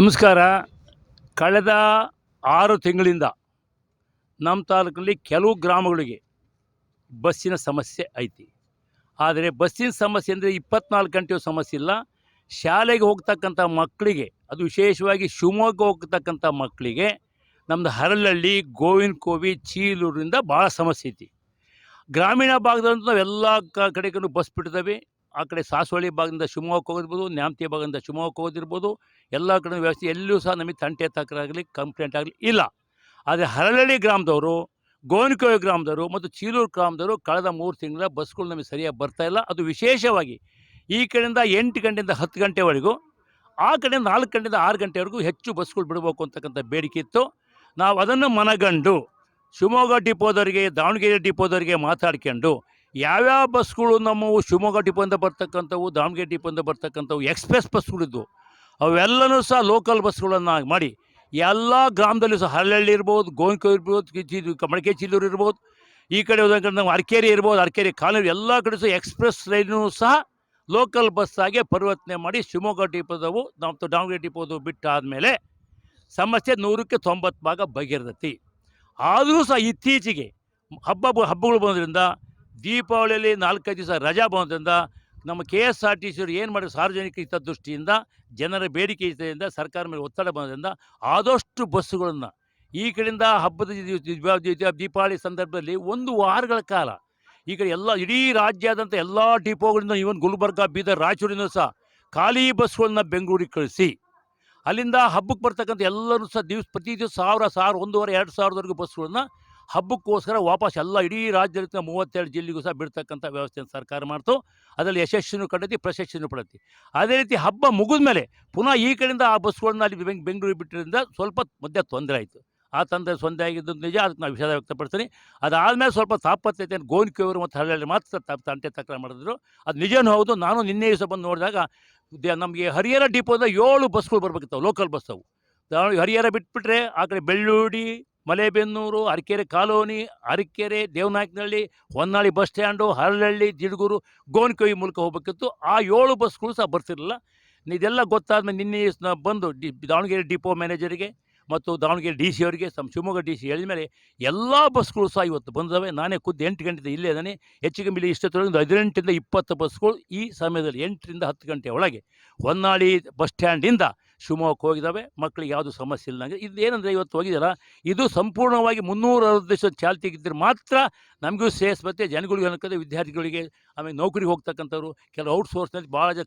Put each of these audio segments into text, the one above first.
ನಮಸ್ಕಾರ. ಕಳೆದ ಆರು ತಿಂಗಳಿಂದ ನಮ್ಮ ತಾಲೂಕಲ್ಲಿ ಕೆಲವು ಗ್ರಾಮಗಳಿಗೆ ಬಸ್ಸಿನ ಸಮಸ್ಯೆ ಐತಿ. ಆದರೆ ಬಸ್ಸಿನ ಸಮಸ್ಯೆ ಅಂದರೆ ಇಪ್ಪತ್ನಾಲ್ಕು ಗಂಟೆಯೂ ಸಮಸ್ಯೆ ಇಲ್ಲ. ಶಾಲೆಗೆ ಹೋಗ್ತಕ್ಕಂಥ ಮಕ್ಕಳಿಗೆ, ಅದು ವಿಶೇಷವಾಗಿ ಶಿವಮೊಗ್ಗ ಹೋಗ್ತಕ್ಕಂಥ ಮಕ್ಕಳಿಗೆ ನಮ್ಮದು ಹರಳಹಳ್ಳಿ ಗೋವಿನ ಕೋವಿ ಚೀಲೂರಿಂದ ಭಾಳ ಸಮಸ್ಯೆ ಐತಿ. ಗ್ರಾಮೀಣ ಭಾಗದಂತೂ ನಾವೆಲ್ಲ ಕಡೆಗೂ ಬಸ್ ಬಿಟ್ಟಿದ್ದಾವೆ. ಆ ಕಡೆ ಸಾಸವಳ್ಳಿ ಭಾಗದಿಂದ ಶಿವಮೊಗ್ಗಕ್ಕೆ ಹೋಗಿರ್ಬೋದು, ನ್ಯಾಮತಿ ಭಾಗದಿಂದ ಶಿವಮೊಗ್ಗಕ್ಕೆ ಹೋಗೋದಿರ್ಬೋದು ಎಲ್ಲ ಕಡೆ ವ್ಯವಸ್ಥೆ ಎಲ್ಲೂ ಸಹ ನಮಗೆ ತಂಟೆ ತಕರಾಗಲಿ ಕಂಪ್ಲೇಂಟ್ ಆಗಲಿ ಇಲ್ಲ. ಆದರೆ ಹರಳಳ್ಳಿ ಗ್ರಾಮದವರು ಗೋವಿನಕೋವಿ ಗ್ರಾಮದವರು ಮತ್ತು ಚೀಲೂರು ಗ್ರಾಮದವರು ಕಳೆದ ಮೂರು ತಿಂಗಳ ಬಸ್ಗಳು ನಮಗೆ ಸರಿಯಾಗಿ ಬರ್ತಾ ಇಲ್ಲ. ಅದು ವಿಶೇಷವಾಗಿ ಈ ಕಡೆಯಿಂದ ಎಂಟು ಗಂಟೆಯಿಂದ ಹತ್ತು ಗಂಟೆವರೆಗೂ, ಆ ಕಡೆಯಿಂದ ನಾಲ್ಕು ಗಂಟೆಯಿಂದ ಆರು ಗಂಟೆವರೆಗೂ ಹೆಚ್ಚು ಬಸ್ಗಳು ಬಿಡಬೇಕು ಅಂತಕ್ಕಂಥ ಬೇಡಿಕೆ ಇತ್ತು. ನಾವು ಅದನ್ನು ಮನಗಂಡು ಶಿವಮೊಗ್ಗ ಡಿಪೋದವರಿಗೆ, ದಾವಣಗೆರೆ ಡಿಪೋದವರಿಗೆ ಮಾತಾಡ್ಕೊಂಡು ಯಾವ್ಯಾವ ಬಸ್ಗಳು ನಮ್ಮವು ಶಿವಮೊಗ್ಗ ಡಿಪೋಯಿಂದ ಬರ್ತಕ್ಕಂಥವು, ದಾವಣಗೆರೆ ಡಿಪೋಯಿಂದ ಬರ್ತಕ್ಕಂಥವು, ಎಕ್ಸ್ಪ್ರೆಸ್ ಬಸ್ಗಳಿದ್ದವು ಅವೆಲ್ಲನೂ ಸಹ ಲೋಕಲ್ ಬಸ್ಗಳನ್ನು ಮಾಡಿ, ಎಲ್ಲ ಗ್ರಾಮದಲ್ಲಿ ಸಹ ಹರಳಹಳ್ಳಿ ಇರ್ಬೋದು ಗೋವಿನಕೋ ಇರ್ಬೋದು ಮಡಿಕೆ ಚಿಲ್ಲೂರು ಇರ್ಬೋದು, ಈ ಕಡೆ ಹೋದಂಗೆ ನಾವು ಅರ್ಕೇರಿ ಇರ್ಬೋದು, ಅರ್ಕೇರಿ ಕಾಲೂರು ಎಲ್ಲ ಕಡೆ ಸಹ ಎಕ್ಸ್ಪ್ರೆಸ್ ರೈಲು ಸಹ ಲೋಕಲ್ ಬಸ್ ಆಗಿ ಪರಿವರ್ತನೆ ಮಾಡಿ ಶಿವಮೊಗ್ಗ ಟಿಪ್ಪದವು, ನಾವು ದಾವಣಗೆರೆ ಡಿಪೋದು ಬಿಟ್ಟಾದಮೇಲೆ ಸಮಸ್ಯೆ ನೂರಕ್ಕೆ ತೊಂಬತ್ತು ಭಾಗ ಬಗೆಹರಿದತಿ ಆದರೂ ಸಹ ಇತ್ತೀಚೆಗೆ ಹಬ್ಬ ಹಬ್ಬಗಳು ಬಂದ್ರಿಂದ ದೀಪಾವಳಿಯಲ್ಲಿ ನಾಲ್ಕೈದು ದಿವಸ ರಜಾ ಬಂದ್ರಿಂದ ನಮ್ಮ ಕೆ ಎಸ್ ಆರ್ ಟಿ ಸಿಯವರು ಏನು ಮಾಡಿ ಸಾರ್ವಜನಿಕ ಹಿತದೃಷ್ಟಿಯಿಂದ, ಜನರ ಬೇಡಿಕೆ ಇದ್ದರಿಂದ ಸರ್ಕಾರ ಮೇಲೆ ಒತ್ತಡ ಬಂದ್ರಿಂದ ಆದಷ್ಟು ಬಸ್ಸುಗಳನ್ನು ಈ ಕಡೆಯಿಂದ ಹಬ್ಬದ ದೀಪಾವಳಿ ಸಂದರ್ಭದಲ್ಲಿ ಒಂದು ವಾರಗಳ ಕಾಲ ಈ ಕಡೆ ಎಲ್ಲ ಇಡೀ ರಾಜ್ಯಾದ್ಯಂತ ಎಲ್ಲ ಡಿಪೋಗಳಿಂದ ಇವನ್ ಗುಲ್ಬರ್ಗ, ಬೀದರ್ ರಾಯಚೂರಿನ ಸಹ ಖಾಲಿ ಬಸ್ಗಳನ್ನ ಬೆಂಗಳೂರಿಗೆ ಕಳಿಸಿ. ಅಲ್ಲಿಂದ ಹಬ್ಬಕ್ಕೆ ಬರ್ತಕ್ಕಂಥ ಎಲ್ಲರೂ ಸಹ ದಿವಸ, ಪ್ರತಿ ದಿವಸ ಸಾವಿರ ಸಾವಿರ, ಒಂದೂವರೆ, ಎರಡು ಸಾವಿರದವರೆಗೂ ಬಸ್ಗಳನ್ನ ಹಬ್ಬಕ್ಕೋಸ್ಕರ ವಾಪಸ್ ಎಲ್ಲ ಇಡೀ ರಾಜ್ಯದ ಮೂವತ್ತೆರಡು ಜಿಲ್ಲೆಗೂ ಸಹ ಬಿಡ್ತಕ್ಕಂಥ ವ್ಯವಸ್ಥೆಯನ್ನು ಸರ್ಕಾರ ಮಾಡ್ತು. ಅದರಲ್ಲಿ ಯಶಸ್ಸನ್ನು ಕಂಡೈತಿ ಪ್ರಶಸ್ತಿಯನ್ನು ಪಡತಿ ಅದೇ ರೀತಿ ಹಬ್ಬ ಮುಗಿದ ಮೇಲೆ ಪುನಃ ಈ ಕಡೆಯಿಂದ ಆ ಬಸ್ಗಳನ್ನ ಅಲ್ಲಿ ಬೆಂಗ್, ಬೆಂಗಳೂರಿಗೆ ಬಿಟ್ಟಿದ್ದರಿಂದ ಸ್ವಲ್ಪ ಮಧ್ಯೆ ತೊಂದರೆ ಆಯಿತು. ಆ ತೊಂದರೆ ಸೊಂದೆ ಆಗಿದ್ದು ನಿಜ, ಅದಕ್ಕೆ ನಾವು ವಿಷಾದ ವ್ಯಕ್ತಪಡ್ತೀನಿ ಅದಾದಮೇಲೆ ಸ್ವಲ್ಪ ತಾಪತ್ಯತೆ ಗೋಣಿಕೆಯವರು ಮತ್ತು ಹಳ್ಳಿ ಮಾತ್ರ ತಂಟೆ ತಕ್ರ ಮಾಡಿದ್ರು. ಅದು ನಿಜನೂ ಹೌದು, ನಾನು ನಿನ್ನೆ ದಿವಸ ಬಂದು ನೋಡಿದಾಗ ನಮಗೆ ಹರಿಹರ ಡಿಪೋದ ಏಳು ಬಸ್ಗಳು ಬರಬೇಕಿತ್ತು, ಲೋಕಲ್ ಬಸ್ ಅವು. ಹರಿಹರ ಬಿಟ್ಬಿಟ್ರೆ ಆ ಕಡೆ Belludi Malebennur, Arakere colony, Arakere Devanayakanahalli, Honnali bus stand, Haralahalli, Jidgur ಗೋನ್ಕೊಯ್ ಮೂಲಕ ಹೋಗ್ಬೇಕಿತ್ತು. ಆ ಏಳು ಬಸ್ಗಳು ಸಹ ಬರ್ತಿರಲಿಲ್ಲ. ಇದೆಲ್ಲ ಗೊತ್ತಾದ್ಮೇಲೆ ನಿನ್ನೆ ಬಂದು ಡಿ ದಾವಣಗೆರೆ ಡಿಪೋ ಮ್ಯಾನೇಜರಿಗೆ ಮತ್ತು ದಾವಣಗೆರೆ ಡಿ ಸಿ ಅವರಿಗೆ ನಮ್ಮ ಶಿವಮೊಗ್ಗ ಡಿ ಸಿ ಹೇಳಿದ ಮೇಲೆ ಎಲ್ಲ ಬಸ್ಗಳು ಸಹ ಇವತ್ತು ಬಂದವೆ ನಾನೇ ಖುದ್ದು ಎಂಟು ಗಂಟೆಯಿಂದ ಇಲ್ಲೇ ಇದ್ದಾನೆ. ಹೆಚ್ಚು ಕಮ್ಮಿ ಇಷ್ಟೊತ್ತೊಳಗೆ ಹದಿನೆಂಟರಿಂದ ಇಪ್ಪತ್ತು ಬಸ್ಗಳು ಈ ಸಮಯದಲ್ಲಿ ಎಂಟರಿಂದ ಹತ್ತು ಗಂಟೆ ಒಳಗೆ ಹೊನ್ನಾಳಿ ಬಸ್ ಸ್ಟ್ಯಾಂಡಿಂದ ಶಿವಮೊಗ್ಗಕ್ಕೆ ಹೋಗಿದ್ದಾವೆ ಮಕ್ಕಳಿಗೆ ಯಾವುದು ಸಮಸ್ಯೆ ಇಲ್ಲದಂಗೆ ಇದು ಏನಂದರೆ ಇವತ್ತು ಹೋಗಿದಾರ ಇದು ಸಂಪೂರ್ಣವಾಗಿ ಮುನ್ನೂರ ಅರವತ್ತು ದಿವಸ ಚಾಲ್ತಿಗಿದ್ದರೆ ಮಾತ್ರ ನಮಗೂ ಸೇಸ್ ಮತ್ತು ಜನಗಳಿಗೂ ಅನ್ಕದೆ ವಿದ್ಯಾರ್ಥಿಗಳಿಗೆ ಆಮೇಲೆ ನೌಕರಿಗೆ ಹೋಗ್ತಕ್ಕಂಥವ್ರು ಕೆಲವು ಔಟ್ಸೋರ್ಸ್ನಲ್ಲಿ ಭಾಳ ಜನ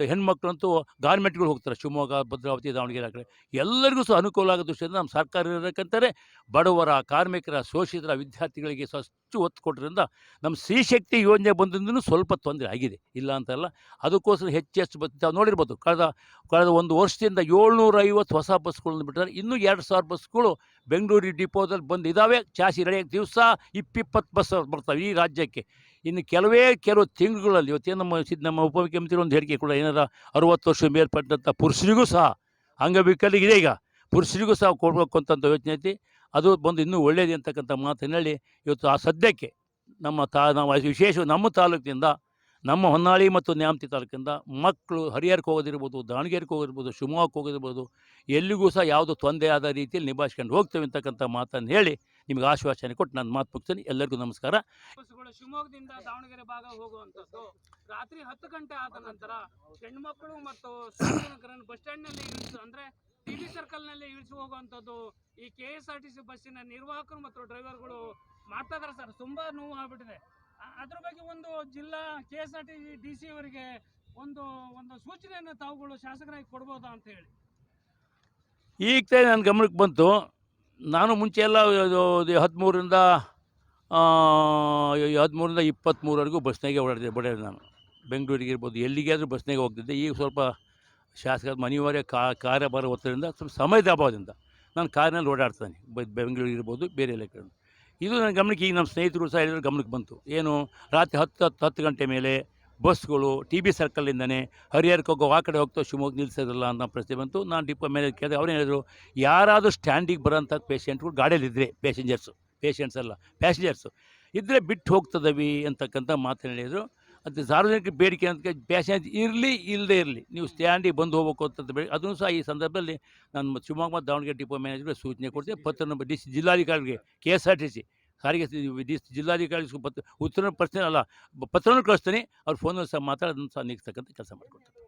ಹೆಣ್ಮಕ್ಳಂತೂ ಗಾರ್ಮೆಂಟ್ಗಳು ಹೋಗ್ತಾರೆ, ಶಿವಮೊಗ್ಗ, ಭದ್ರಾವತಿ, ದಾವಣಗೆರೆ ಕಡೆ. ಎಲ್ಲರಿಗೂ ಸಹ ಅನುಕೂಲ ಆಗೋ ದೃಷ್ಟಿಯಿಂದ ನಮ್ಮ ಸರ್ಕಾರ ಇರಬೇಕಂತಾರೆ ಬಡವರ, ಕಾರ್ಮಿಕರ, ಶೋಷಿತರ, ವಿದ್ಯಾರ್ಥಿಗಳಿಗೆ ಸ್ವಚ್ಛ ಒತ್ತು ಕೊಟ್ಟರಿಂದ ನಮ್ಮ ಸ್ತ್ರೀಶಕ್ತಿ ಯೋಜನೆ ಬಂದಿಂದ ಸ್ವಲ್ಪ ತೊಂದರೆ ಆಗಿದೆ. ಇಲ್ಲ ಅಂತಲ್ಲ ಅದಕ್ಕೋಸ್ಕರ ಹೆಚ್ಚು ಹೆಚ್ಚು ಬಸ್ ನೋಡಿರ್ಬೋದು, ಕಳೆದ ಕಳೆದ ಒಂದು ವರ್ಷದಿಂದ ಏಳ್ನೂರ ಐವತ್ತು ಹೊಸ ಬಸ್ಗಳನ್ನು ಬಿಟ್ಟರೆ ಇನ್ನೂ ಎರಡು ಸಾವಿರ ಬಸ್ಗಳು ಬೆಂಗಳೂರು ಡಿಪೋದಲ್ಲಿ ಬಂದು ಇದ್ದಾವೆ ಚಾಸಿ ರೆಡಿಯಾಗಿ ದಿವಸ ಇಪ್ಪಿಪ್ಪತ್ತು ಬಸ್ ಬರ್ತವೆ ಈ ರಾಜ್ಯಕ್ಕೆ. ಇನ್ನು ಕೆಲವೇ ಕೆಲವು ತಿಂಗಳುಗಳಲ್ಲಿ ಇವತ್ತೇನು ನಮ್ಮ ನಮ್ಮ ಉಪಮುಖ್ಯಮಂತ್ರಿ ಒಂದು ಹೇಳಿಕೆ ಕೂಡ ಏನಾರ ಅರುವತ್ತು ವರ್ಷ ಮೇಲ್ಪಟ್ಟಂಥ ಪುರುಷರಿಗೂ ಸಹ ಅಂಗವಿಕಲಿಗಿದೆ ಈಗ. ಪುರುಷರಿಗೂ ಸಹ ಕೊಡಬೇಕು ಅಂತಂಥ ಯೋಚನೆ ಐತಿ. ಅದು ಬಂದು ಇನ್ನೂ ಒಳ್ಳೆಯದು ಅಂತಕ್ಕಂಥ ಹೇಳಿ ಇವತ್ತು ಆ ಸದ್ಯಕ್ಕೆ ನಮ್ಮ ತಾ ನಾವು ವಿಶೇಷ ನಮ್ಮ ತಾಲೂಕಿನಿಂದ, ನಮ್ಮ ಹೊನ್ನಾಳಿ ಮತ್ತು ನ್ಯಾಮತಿ ತಾಲೂಕಿಂದ ಮಕ್ಕಳು ಹರಿಹರಕ್ಕೆ ಹೋಗೋದಿರ್ಬೋದು, ದಾವಣಗೆರೆಗೆ ಹೋಗಿರ್ಬೋದು ಶಿವಮೊಗ್ಗಕ್ಕೆ ಹೋಗೋದಿರ್ಬೋದು ಎಲ್ಲಿಗೂ ಸಹ ಯಾವುದು ತೊಂದರೆ ಆದ ರೀತಿಯಲ್ಲಿ ನಿಭಾಯಿಸ್ಕೊಂಡು ಹೋಗ್ತೇವೆ ಅಂತಕ್ಕಂಥ ಮಾತನ್ನು ಹೇಳಿ ನಿಮಗೆ ಆಶ್ವಾಸನೆ ಕೊಟ್ಟು ನಾನು ಮಾತು ಮುಗಿಸ್ತೀನಿ. ಎಲ್ಲರಿಗೂ ನಮಸ್ಕಾರ. ಶಿವಮೊಗ್ಗದಿಂದ ದಾವಣಗೆರೆ ಭಾಗ ಹೋಗುವಂತದ್ದು ರಾತ್ರಿ ಹತ್ತು ಗಂಟೆ ಆದ ನಂತರ ಹೆಣ್ಮಕ್ಳು ಮತ್ತು ಬಸ್ ಸ್ಟ್ಯಾಂಡ್ನಲ್ಲಿ ಇಳಿಸು ಅಂದ್ರೆ ಟಿವಿ ಸರ್ಕಲ್ನಲ್ಲಿ ಇಳಿಸಿ ಹೋಗುವಂತದ್ದು ಈ K S R T C ಬಸ್ಸಿನ ನಿರ್ವಾಹಕರು ಮತ್ತು ಡ್ರೈವರ್ಗಳು ಮಾಡ್ತಾ ಸರ್. ತುಂಬಾ ನೋವು ಆಗ್ಬಿಟ್ಟಿದೆ. ಅದ್ರ ಬಗ್ಗೆ ಒಂದು ಜಿಲ್ಲಾ K S R T C D C ಅವರಿಗೆ ಒಂದು ಒಂದು ಸೂಚನೆಯನ್ನು ತಾವುಗಳು ಶಾಸಕರಾಗಿ ಕೊಡ್ಬೋದಾ ಅಂತ ಹೇಳಿ. ಈಗ ನನ್ನ ಗಮನಕ್ಕೆ ಬಂತು. ನಾನು ಮುಂಚೆ ಎಲ್ಲ ಹದಿಮೂರರಿಂದ ಹದಿಮೂರರಿಂದ ಇಪ್ಪತ್ತ್ಮೂರವರೆಗೂ ಬಸ್ನಾಗೆ ಓಡಾಡಿದೆ ಬಡೇ ನಾನು. ಬೆಂಗಳೂರಿಗೆ ಇರ್ಬೋದು, ಎಲ್ಲಿಗೆ ಆದರೂ ಬಸ್ನಾಗೆ ಹೋಗ್ತಿದ್ದೆ. ಈಗ ಸ್ವಲ್ಪ ಶಾಸಕ ಅನಿವಾರ್ಯ ಕಾ, ಕಾರ್ಯಭಾರ ಒತ್ತಡದಿಂದ ಸ್ವಲ್ಪ ಸಮಯದ ಅಭಾವದಿಂದ ನಾನು ಕಾರಿನಲ್ಲಿ ಓಡಾಡ್ತಾನೆ. ಬೆಂಗಳೂರಿಗೆ ಇರ್ಬೋದು, ಬೇರೆ ಎಲ್ಲ ಕಡೆ. ಇದು ನನ್ನ ಗಮನಕ್ಕೆ ಈಗ ನಮ್ಮ ಸ್ನೇಹಿತರು ಸಹ ಹೇಳಿದ್ರು ಗಮನಕ್ಕೆ ಬಂತು. ಏನು, ರಾತ್ರಿ ಹತ್ತು ಹತ್ತು ಹತ್ತು ಗಂಟೆ ಮೇಲೆ ಬಸ್ಗಳು ಟಿ ಬಿ ಸರ್ಕಲ್ನಿಂದನೇ ಹರಿಹರಕ್ಕೆ ಹೋಗೋ ಆ ಕಡೆ ಹೋಗ್ತಾ ಶಿವಮೊಗ್ಗ ನಿಲ್ಲಿಸೋದಿಲ್ಲ ಅನ್ನೋ ಪ್ರಶ್ನೆ ಬಂತು. ನಾನು ಡಿಪೋ ಮೇಲೆ ಕೇಳಿದೆ. ಅವ್ರು ಹೇಳಿದರು? ಯಾರಾದರೂ ಸ್ಟ್ಯಾಂಡಿಗೆ ಬರೋಂಥ ಪೇಷೆಂಟ್ಗಳು ಗಾಡಿಯಲ್ಲಿದ್ದರೆ ಪ್ಯಾಸೆಂಜರ್ಸು ಪೇಷಂಟ್ಸ್ ಅಲ್ಲ ಪ್ಯಾಸೆಂಜರ್ಸು ಇದ್ದರೆ ಬಿಟ್ಟು ಹೋಗ್ತದವಿ ಅಂತಕ್ಕಂಥ ಮಾತು ಹೇಳಿದರು. ಅದು ಸಾರ್ವಜನಿಕ ಬೇಡಿಕೆ ಅಂತ ಪ್ಯಾಸೆಂಜ್ ಇರಲಿ ಇಲ್ಲದೇ ಇರಲಿ, ನೀವು ಸ್ಟ್ಯಾಂಡಿಗೆ ಬಂದು ಹೋಗಬೇಕು ಅಂತ ಬೇಡಿ. ಅದನ್ನು ಸಹ ಈ ಸಂದರ್ಭದಲ್ಲಿ ನಾನು ಶಿವಮೊಗ್ಗ ದಾವಣಗೆರೆ ಡಿಪೋ ಮ್ಯಾನೇಜರ್ಗೆ ಸೂಚನೆ ಕೊಡ್ತೀನಿ. ಪತ್ರ ನಂಬರ್ ಡಿ ಸಿ, ಜಿಲ್ಲಾಧಿಕಾರಿಗೆ K S R T C ಸಾರಿಗೆ ಜಿಲ್ಲಾಧಿಕಾರಿ ಪತ್ರ ಉತ್ತರ ಪ್ರಶ್ನೆ ಅಲ್ಲ ಪತ್ರನೂ ಕಳಿಸ್ತೀನಿ, ಅವ್ರ ಫೋನಲ್ಲಿ ಸಹ ಮಾತಾಡೋದನ್ನು ಸಹ ನೀಗಿಸ್ತಕ್ಕಂಥ ಕೆಲಸ ಮಾಡಿಕೊಡ್ತೀನಿ